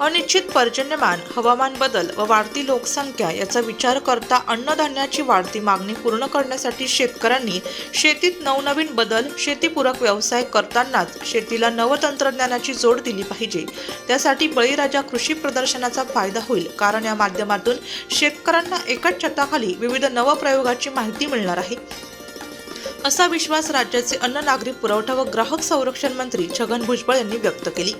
अनिश्चित पर्जन्यमान हवामान बदल व वाढती लोकसंख्या याचा विचार करता अन्नधान्याची वाढती मागणी पूर्ण करण्यासाठी शेतकऱ्यांनी शेतीत नवनवीन बदल शेतीपूरक व्यवसाय करतानाच शेतीला नवतंत्रज्ञानाची जोड दिली पाहिजे. त्यासाठी बळीराजा कृषी प्रदर्शनाचा फायदा होईल कारण या माध्यमातून शेतकऱ्यांना एकाच छताखाली विविध नवप्रयोगाची माहिती मिळणार आहे. असा विश्वास राज्याचे अन्न नागरी पुरवठा व ग्राहक संरक्षण मंत्री छगन भुजबळ यांनी व्यक्त केली.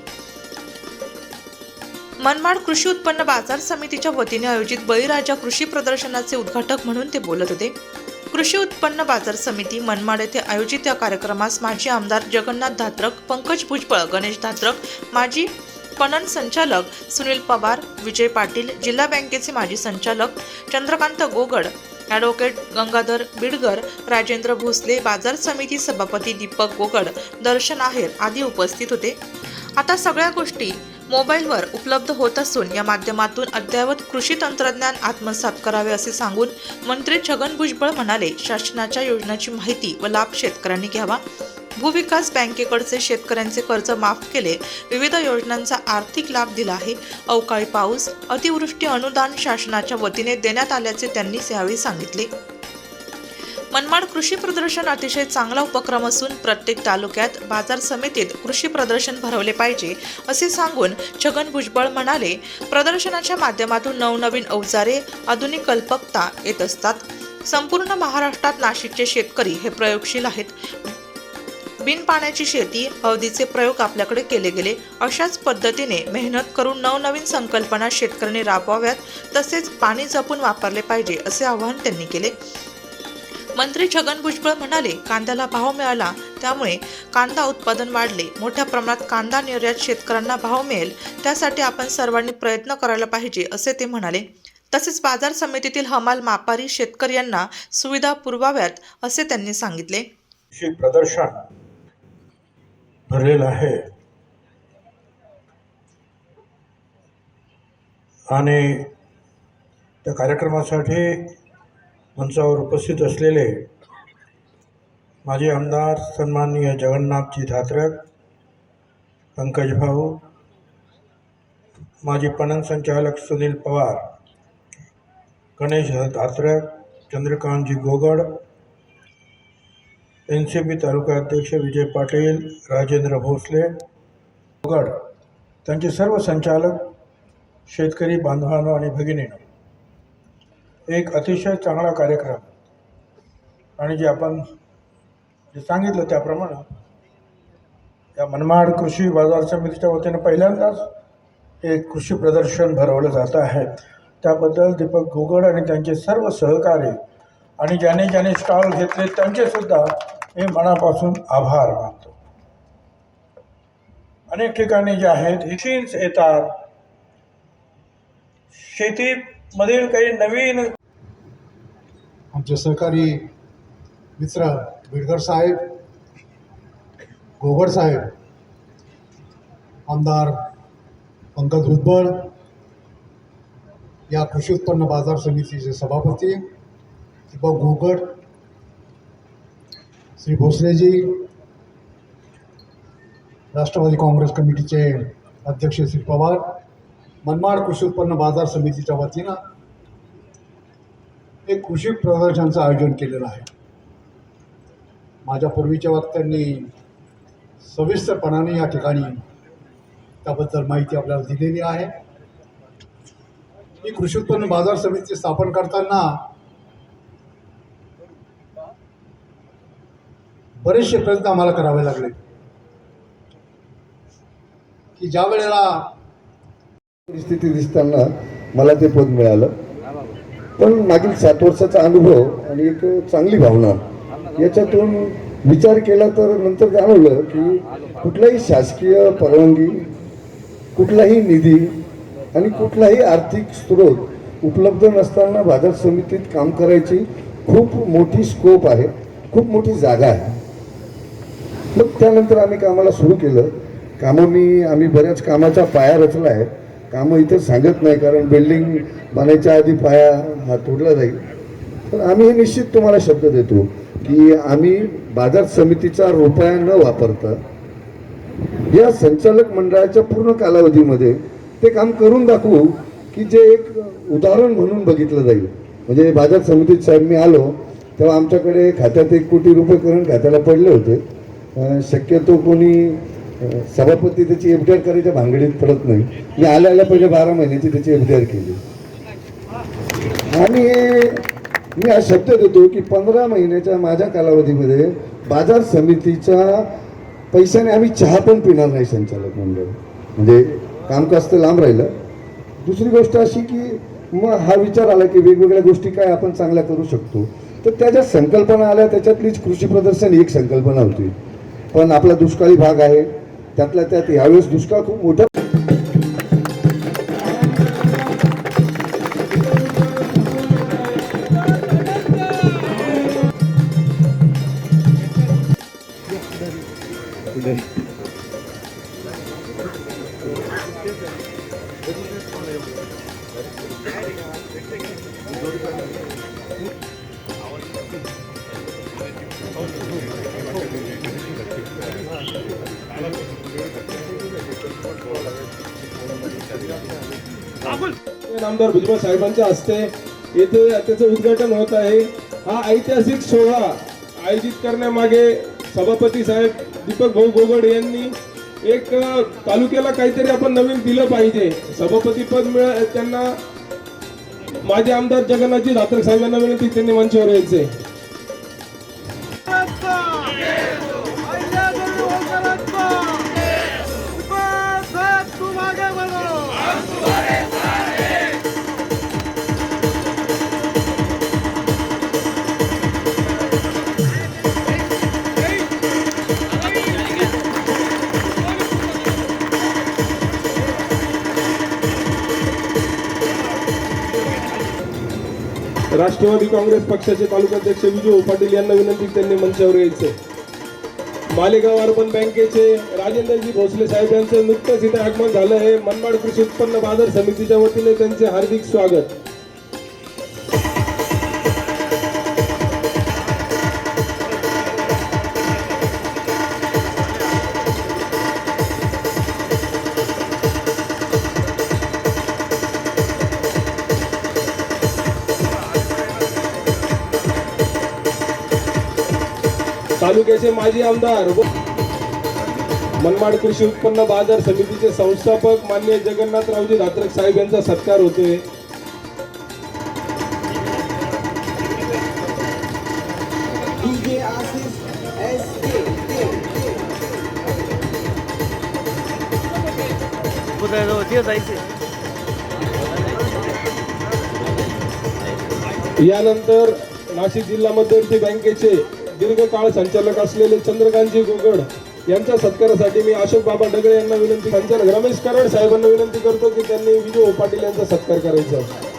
मनमाड कृषी उत्पन्न बाजार समितीच्या वतीने आयोजित बळीराजा कृषी प्रदर्शनाचे उद्घाटक म्हणून ते बोलत होते. कृषी उत्पन्न बाजार समिती मनमाड येथे आयोजित या कार्यक्रमास माजी आमदार जगन्नाथ धात्रक पंकज भुजबळ गणेश धात्रक माजी पणन संचालक सुनील पवार विजय पाटील जिल्हा बँकेचे माजी संचालक चंद्रकांत गोगड ॲडव्होकेट गंगाधर बिडगर राजेंद्र भोसले बाजार समिती सभापती दीपक गोगड दर्शन आहेर आदी उपस्थित होते. आता सगळ्या गोष्टी मोबाईलवर उपलब्ध होत असून या माध्यमातून अद्ययावत कृषी तंत्रज्ञान आत्मसात करावे असे सांगून मंत्री छगन भुजबळ म्हणाले शासनाच्या योजनांची माहिती व लाभ शेतकऱ्यांनी घ्यावा. भूविकास बँकेकडचे शेतकऱ्यांचे कर्ज माफ केले. विविध योजनांचा आर्थिक लाभ दिला आहे. अवकाळी पाऊस अतिवृष्टी अनुदान शासनाच्या वतीने देण्यात आल्याचे त्यांनी यावेळी सांगितले. मनमाड कृषी प्रदर्शन अतिशय चांगला उपक्रम असून प्रत्येक तालुक्यात बाजार समितीत कृषी प्रदर्शन भरवले पाहिजे असे सांगून छगन भुजबळ म्हणाले प्रदर्शनाच्या माध्यमातून नवनवीन अवजारे आधुनिक कल्पकता येत असतात. संपूर्ण महाराष्ट्रात नाशिकचे शेतकरी हे प्रयोगशील आहेत. बिन पाण्याची शेती हळदीचे प्रयोग आपल्याकडे केले गेले. अशाच पद्धतीने मेहनत करून नवनवीन संकल्पना शेतकऱ्यांनी राबवाव्यात तसेच पाणी जपून वापरले पाहिजे असे आवाहन त्यांनी केले. मंत्री छगन भुजबळ म्हणाले कांद्याला भाव मिळाला त्यामुळे कांदा उत्पादन वाढले. मोठ्या प्रमाणात कांदा निर्यात शेतकऱ्यांना भाव मिळेल त्यासाठी आपण सर्वांनी प्रयत्न करायला पाहिजे असे ते म्हणाले. तसेच बाजार समितीतील हमाल मापारी शेतकऱ्यांना सुविधा पुरवाव्यात असे त्यांनी सांगितले. प्रदर्शन भरलेलं आहे. आणि त्या कार्यक्रमासाठी मंचावर उपस्थित असलेले माजी आमदार सन्माननीय जगन्नाथजी धात्रक पंकज भाऊ माजी पणन संचालक Sunil Pawar Ganesh Dhatrak Chandrakantji Gogad N C B तालुका अध्यक्ष विजय पाटील राजेंद्र भोसले गोगड त्यांचे सर्व संचालक शेतकरी बांधवांनो आणि भगिनीनो. एक अतिशय चांगला कार्यक्रम. आणि जे आपण जे सांगितलं त्याप्रमाणे या मनमाड कृषी बाजार समितीच्या वतीनं पहिल्यांदाच एक कृषी प्रदर्शन भरवलं जात आहे. त्याबद्दल दीपक घोगड आणि त्यांचे सर्व सहकारी आणि ज्याने ज्याने स्टॉल घेतले त्यांचेसुद्धा मी मनापासून आभार मानतो. अनेक ठिकाणी जे आहेत हिचिन्स येतात. शेती मधील काही नवीन आमचे सहकारी मित्र बिडकर साहेब गोगड साहेब आमदार पंकज भुजबळ या कृषी उत्पन्न बाजार समितीचे सभापती दीपक घोगड श्री भोसलेजी राष्ट्रवादी काँग्रेस कमिटीचे अध्यक्ष श्री पवार मनमाड कृषी उत्पन्न बाजार समितीच्या वतीनं एक कृषी प्रदर्शनाचं आयोजन केलेलं आहे. माझ्या पूर्वीच्या वक्त्यांनी सविस्तरपणाने या ठिकाणी त्याबद्दल माहिती आपल्याला दिलेली आहे. ही कृषी उत्पन्न बाजार समिती स्थापन करताना बरेचसे प्रयत्न आम्हाला करावे लागले. की ज्या वेळेला परिस्थिती दिसताना मला ते पद मिळालं. पण मागील सात वर्षाचा अनुभव आणि एक चांगली भावना याच्यातून विचार केला तर नंतर जाणवलं की कुठलाही शासकीय परवानगी कुठलाही निधी आणि कुठलाही आर्थिक स्रोत उपलब्ध नसताना बाजार समितीत काम करायची खूप मोठी स्कोप आहे खूप मोठी जागा आहे. मग त्यानंतर आम्ही कामाला सुरू केलं. कामं मी आम्ही बऱ्याच कामाचा पाया रचला आहे. कामं इथं सांगत नाही कारण बिल्डिंग बनायच्या आधी पाया हा तोडला जाईल. तर आम्ही हे निश्चित तुम्हाला शब्द देतो की आम्ही बाजार समितीचा रुपया न वापरता या संचालक मंडळाच्या पूर्ण कालावधीमध्ये ते काम करून दाखवू की जे एक उदाहरण म्हणून बघितलं जाईल. म्हणजे बाजार समितीत साहेब मी आलो तेव्हा आमच्याकडे खात्यात एक कोटी रुपये करून खात्याला पडले होते. शक्यतो कोणी सभापती त्याची एफ डी आर करायच्या भांगडीत पडत नाही. मी आल्या आल्या पहिले बारा महिन्याची त्याची एफ डी आर केली. आणि मी हा शब्द देतो की पंधरा महिन्याच्या माझ्या कालावधीमध्ये बाजार समितीच्या पैशाने आम्ही चहा पण पिणार नाही संचालक मंडळ. म्हणजे कामकाज तर लांब राहिलं. दुसरी गोष्ट अशी की मग हा विचार आला की वेगवेगळ्या गोष्टी काय आपण चांगल्या करू शकतो. तर त्या ज्या संकल्पना आल्या त्याच्यातलीच कृषी प्रदर्शन एक संकल्पना होती. पण आपला दुष्काळी भाग आहे. त्यातल्या त्यात यावेळेस दुष्काळ खूप मोठा आमदार भुजबळ साहेबांच्या हस्ते येथे त्याचं उद्घाटन होत आहे. हा ऐतिहासिक सोहळा आयोजित करण्यामागे सभापती साहेब दीपक भाऊ गोगड यांनी एक तालुक्याला काहीतरी आपण नवीन दिलं पाहिजे. सभापती पद मिळ त्यांना माझे आमदार जगन्नाथजी धात्रक साहेबांना विनंती त्यांनी मंचावर यायचे. राष्ट्रवादी काँग्रेस पक्षाचे तालुकाध्यक्ष विजय पाटील यांना विनंती त्यांनी मंचावर यायचं. मालेगाव अर्बन बँकेचे राजेंद्रजी भोसले साहेब यांचं नुकतंच इथे आगमन झालं आहे. मनमाड कृषी उत्पन्न बाजार समितीच्या वतीने त्यांचे हार्दिक स्वागत. तालुक्याचे माजी आमदार व मनमाड कृषी उत्पन्न बाजार समितीचे संस्थापक मान्य जगन्नाथरावजी धात्रक साहेब यांचा सत्कार SK. यानंतर नाशिक जिल्हा मध्यवर्ती बँकेचे दीर्घकाळ संचालक असलेले चंद्रकांतजी गोगड यांच्या सत्कारासाठी मी अशोक बाबा डगळे यांना विनंती संचालक रमेश कराड साहेबांना विनंती करतो की त्यांनी विजय पाटील यांचा सत्कार करायचा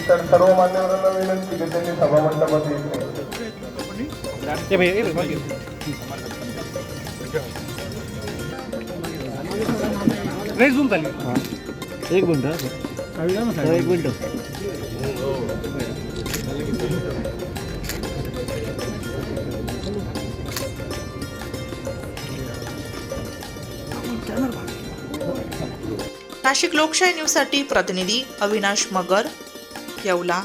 इतर सर्व मान्यवरांना विनंती की त्यांनी सभामंडपात यायचे एक मिनिट एक मिनिट. नाशिक लोकशाही न्यूजसाठी प्रतिनिधी अविनाश मगर येवला.